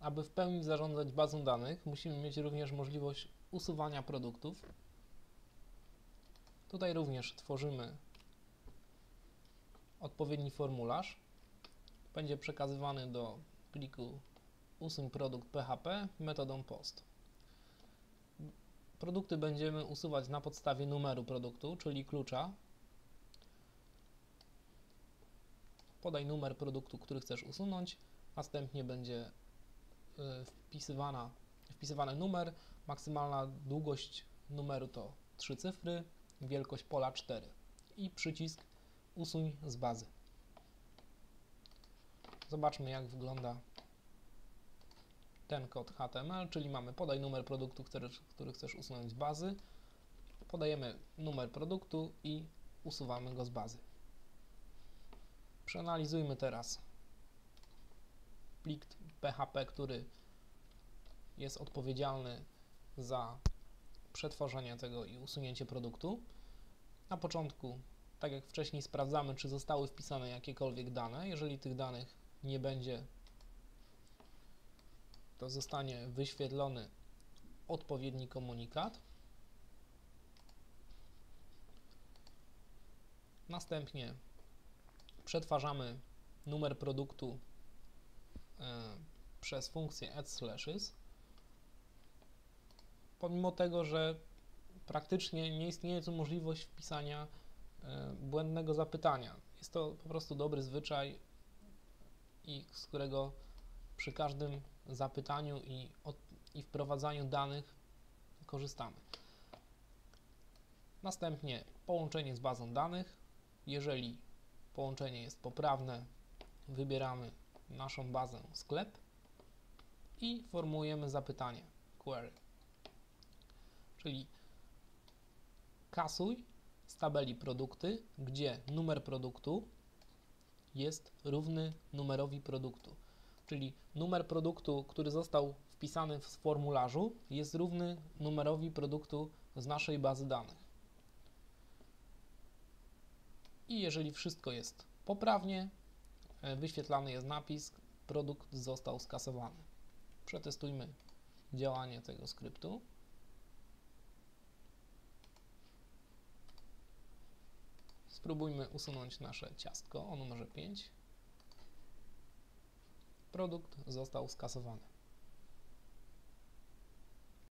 aby w pełni zarządzać bazą danych, musimy mieć również możliwość usuwania produktów. Tutaj również tworzymy odpowiedni formularz. Będzie przekazywany do pliku usuń produkt PHP metodą post. Produkty będziemy usuwać na podstawie numeru produktu, czyli klucza. Podaj numer produktu, który chcesz usunąć. Następnie będzie wpisywana, wpisywany numer. Maksymalna długość numeru to 3 cyfry, wielkość pola 4 i przycisk usuń z bazy. Zobaczmy jak wygląda ten kod HTML, czyli mamy podaj numer produktu, który, który chcesz usunąć z bazy, podajemy numer produktu i usuwamy go z bazy. Przeanalizujmy teraz plik PHP, który jest odpowiedzialny za przetworzenie tego i usunięcie produktu. Na początku, tak jak wcześniej, sprawdzamy, czy zostały wpisane jakiekolwiek dane. Jeżeli tych danych nie będzie, to zostanie wyświetlony odpowiedni komunikat. Następnie przetwarzamy numer produktu przez funkcję add slashes. Pomimo tego, że praktycznie nie istnieje tu możliwość wpisania e, błędnego zapytania. Jest to po prostu dobry zwyczaj i z którego przy każdym zapytaniu i, od, i wprowadzaniu danych korzystamy. Następnie połączenie z bazą danych. Jeżeli połączenie jest poprawne, wybieramy naszą bazę sklep i formułujemy zapytanie query. Czyli kasuj z tabeli produkty, gdzie numer produktu jest równy numerowi produktu. Czyli numer produktu, który został wpisany w formularzu, jest równy numerowi produktu z naszej bazy danych. I jeżeli wszystko jest poprawnie, e, wyświetlany jest napis produkt został skasowany. Przetestujmy działanie tego skryptu. Spróbujmy usunąć nasze ciastko o numerze 5. Produkt został skasowany.